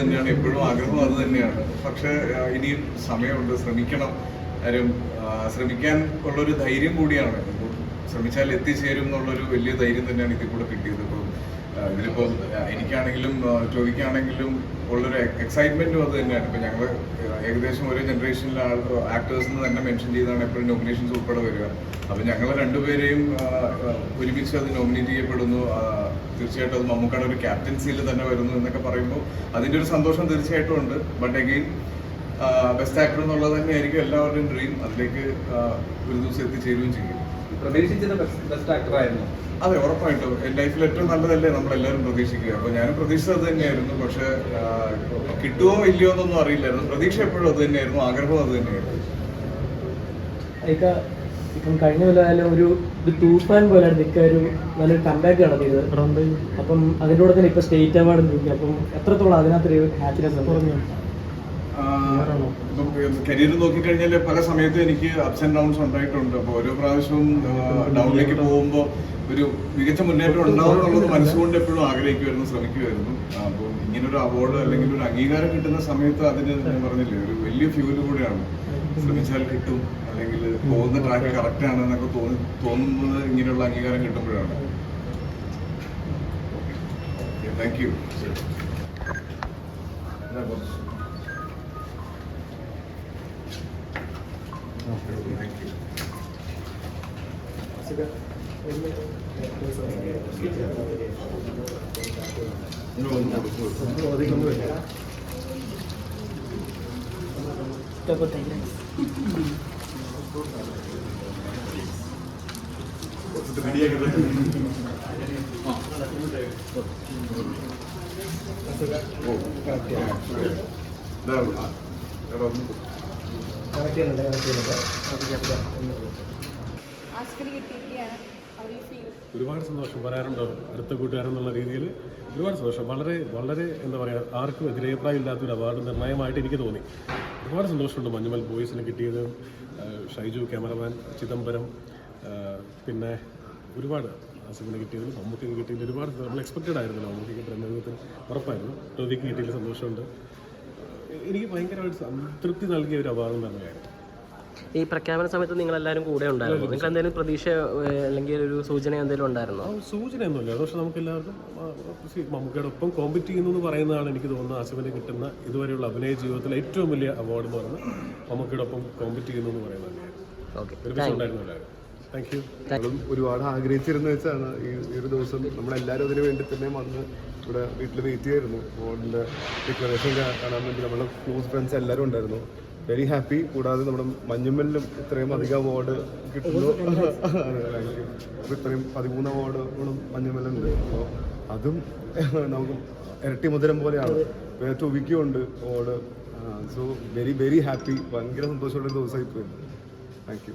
തന്നെയാണ്. എപ്പോഴും ആഗ്രഹം അത് തന്നെയാണ്. പക്ഷെ ഇനിയും സമയമുണ്ട്. ശ്രമിക്കണം. കാര്യം ആ, ശ്രമിക്കാൻ ഉള്ളൊരു ധൈര്യം കൂടിയാണ്. ശ്രമിച്ചാൽ എത്തിച്ചേരും എന്നുള്ളൊരു വലിയ ധൈര്യം തന്നെയാണ് ഇതിൽ കൂടെ കിട്ടിയത്. ഇപ്പോൾ ഇതിലിപ്പോൾ എനിക്കാണെങ്കിലും ചോദിക്കുകയാണെങ്കിലും ഉള്ളൊരു എക്സൈറ്റ്മെന്റും അത് തന്നെയാണ്. ഇപ്പം ഞങ്ങൾ ഏകദേശം ഒരു ജനറേഷനിലെ ആൾ ആക്ടേഴ്സ് തന്നെ മെൻഷൻ ചെയ്താണ് എപ്പോഴും നോമിനേഷൻസ് ഉൾപ്പെടെ വരിക. അപ്പം ഞങ്ങൾ രണ്ടുപേരെയും ഒരുമിച്ച് അത് നോമിനേറ്റ് ചെയ്യപ്പെടുന്നു. തീർച്ചയായിട്ടും അത് മമ്മൂക്കാടെ ഒരു ക്യാപ്റ്റൻസിയിൽ തന്നെ വരുന്നു എന്നൊക്കെ പറയുമ്പോൾ അതിന്റെ ഒരു സന്തോഷം തീർച്ചയായിട്ടും ഉണ്ട്. ബട്ട് അഗെയിൻ ബെസ്റ്റ് ആക്ടർ എന്നുള്ളത് തന്നെയായിരിക്കും എല്ലാവരുടെയും ഡ്രീം അതിലേക്ക് ഒരു ദിവസം എത്തിച്ചേരുകയും ചെയ്യും. പ്രതീക്ഷിച്ചത് ബെസ്റ്റ് ആക്ടർ ആയിരുന്നു. അതെ ഉറപ്പായിട്ടും. ലൈഫിൽ ഏറ്റവും നല്ലതല്ലേ നമ്മളെല്ലാവരും പ്രതീക്ഷിക്കുക. അപ്പൊ ഞാനും പ്രതീക്ഷിച്ചത് തന്നെയായിരുന്നു. പക്ഷെ കിട്ടുമോ ഇല്ലയോ എന്നൊന്നും അറിയില്ലായിരുന്നു. പ്രതീക്ഷ എപ്പോഴും അത് തന്നെയായിരുന്നു. ആഗ്രഹവും അത് തന്നെയായിരുന്നു. ഇപ്പം കഴിഞ്ഞ കൊല്ലം ഒരു ഒരു തൂഫാൻ പോലെയാണ് നിൽക്കുക ഒരു നല്ലൊരു കമ്പാക്ക് നടത്തിയത് അപ്പം അതിന്റെ കൂടെ തന്നെ ഇപ്പൊ സ്റ്റേറ്റ് അവാർഡ് നിൽക്കുക അപ്പം എത്രത്തോളം അതിനകത്തൊരു ഹാപ്പിനെസ് പറഞ്ഞു കരിയർ നോക്കിക്കഴിഞ്ഞാൽ പല സമയത്തും എനിക്ക് അപ്സ് ആൻഡ് ഡൗൺസ് ഉണ്ടായിട്ടുണ്ട്. അപ്പോൾ ഓരോ പ്രാവശ്യവും ഡൗണിലേക്ക് പോകുമ്പോൾ ഒരു മികച്ച മുന്നേറ്റം ഉണ്ടാവും എന്നുള്ളത് മനസ്സുകൊണ്ട് എപ്പോഴും ആഗ്രഹിക്കുമായിരുന്നു ശ്രമിക്കുമായിരുന്നു അപ്പോൾ ഒരു അവാർഡ് അല്ലെങ്കിൽ ഒരു അംഗീകാരം കിട്ടുന്ന സമയത്ത് അതിന് ഞാൻ പറഞ്ഞില്ലേ ഒരു വലിയ ഫ്യൂൽ കൂടെയാണ്. ശ്രമിച്ചാൽ കിട്ടും. അല്ലെങ്കിൽ പോകുന്ന ട്രാക്ക് കറക്റ്റ് ആണ് എന്നൊക്കെ തോന്നി തോന്നുന്നത് ഇങ്ങനെയുള്ള അംഗീകാരം കിട്ടുമ്പോഴാണ്. Thank you thank you Oscar കിട്ടിയിരിക്കുകയാണ്. ഒരുപാട് സന്തോഷം പറയാറുണ്ടോ അടുത്ത കൂട്ടുകാരെന്നുള്ള രീതിയിൽ? ഒരുപാട് സന്തോഷം. വളരെ വളരെ എന്താ പറയുക ആർക്കും എതിരഭിപ്രായം ഇല്ലാത്തൊരു അവാർഡ് നിർണയമായിട്ട് എനിക്ക് തോന്നി. ഒരുപാട് സന്തോഷമുണ്ട് മഞ്ഞുമൽ ബോയ്സിന് കിട്ടിയത് ഷൈജു ക്യാമറമാൻ ചിദംബരം പിന്നെ ഒരുപാട് അസുഖിന് കിട്ടിയതിൽ മമ്മൂട്ടിക്ക് കിട്ടിയതിൽ ഒരുപാട് നമ്മൾ എക്സ്പെക്റ്റഡ് ആയിരുന്നല്ലോ മമ്മൂട്ടിക്ക് പ്രമേഹത്തിൽ ഉറപ്പായിരുന്നു. ടോവിക്ക് കിട്ടിയതിൽ സന്തോഷമുണ്ട്. എനിക്ക് ഭയങ്കരമായിട്ട് സംതൃപ്തി നൽകിയ ഒരു അവാർഡ് തന്നെയായിരുന്നു ഈ പ്രഖ്യാപന സമയത്ത് നിങ്ങൾ എല്ലാവരും കൂടെ ഉണ്ടായിരുന്നു. നിങ്ങൾക്ക് എന്തെങ്കിലും പ്രതീക്ഷ അല്ലെങ്കിൽ ഒരു സൂചന എന്തെങ്കിലും ഉണ്ടായിരുന്നോ? ആ, സൂചനയൊന്നുമില്ല. പക്ഷെ നമുക്ക് എല്ലാവർക്കും മമ്മൂക്കയുടെ ഒപ്പം കോമ്പറ്റ് ചെയ്യുന്നു എന്ന് പറയുന്നതാണ് എനിക്ക് തോന്നുന്നത് ആസിഫിന് കിട്ടുന്ന ഇതുവരെയുള്ള അഭിനയ ജീവിതത്തിലെ ഏറ്റവും വലിയ അവാർഡ് എന്ന് പറയുന്നത് മമ്മൂക്കയുടെ ഒപ്പം കോമ്പറ്റ് ചെയ്യുന്നു എന്ന് പറയുന്നത് താങ്ക് യു. നമ്മളും ഒരുപാട് ആഗ്രഹിച്ചിരുന്ന വെച്ചാണ് ഈ ഈ ഒരു ദിവസം നമ്മളെല്ലാവരും അതിന് വേണ്ടി തന്നെ വന്ന് ഇവിടെ വീട്ടിൽ വെയിറ്റ് ചെയ്യായിരുന്നു അവാർഡിന്റെ ഡിക്ലറേഷൻ കാണാൻ വേണ്ടി നമ്മളെ ക്ലോസ് ഫ്രണ്ട്സ് എല്ലാവരും ഉണ്ടായിരുന്നു. വെരി ഹാപ്പി കൂടാതെ നമ്മുടെ മഞ്ഞുമ്മലിലും ഇത്രയും അധികം അവാർഡ് കിട്ടുന്നു. അപ്പോൾ ഇത്രയും പതിമൂന്ന് അവാർഡുകളും മഞ്ഞുമ്മലുണ്ട് അപ്പോൾ അതും നമുക്ക് ഇരട്ടി മധുരം പോലെയാണ്. വേറെ ഉണ്ട് award so very very happy ഭയങ്കര സന്തോഷമുള്ള ദിവസമായി പോയി താങ്ക് യു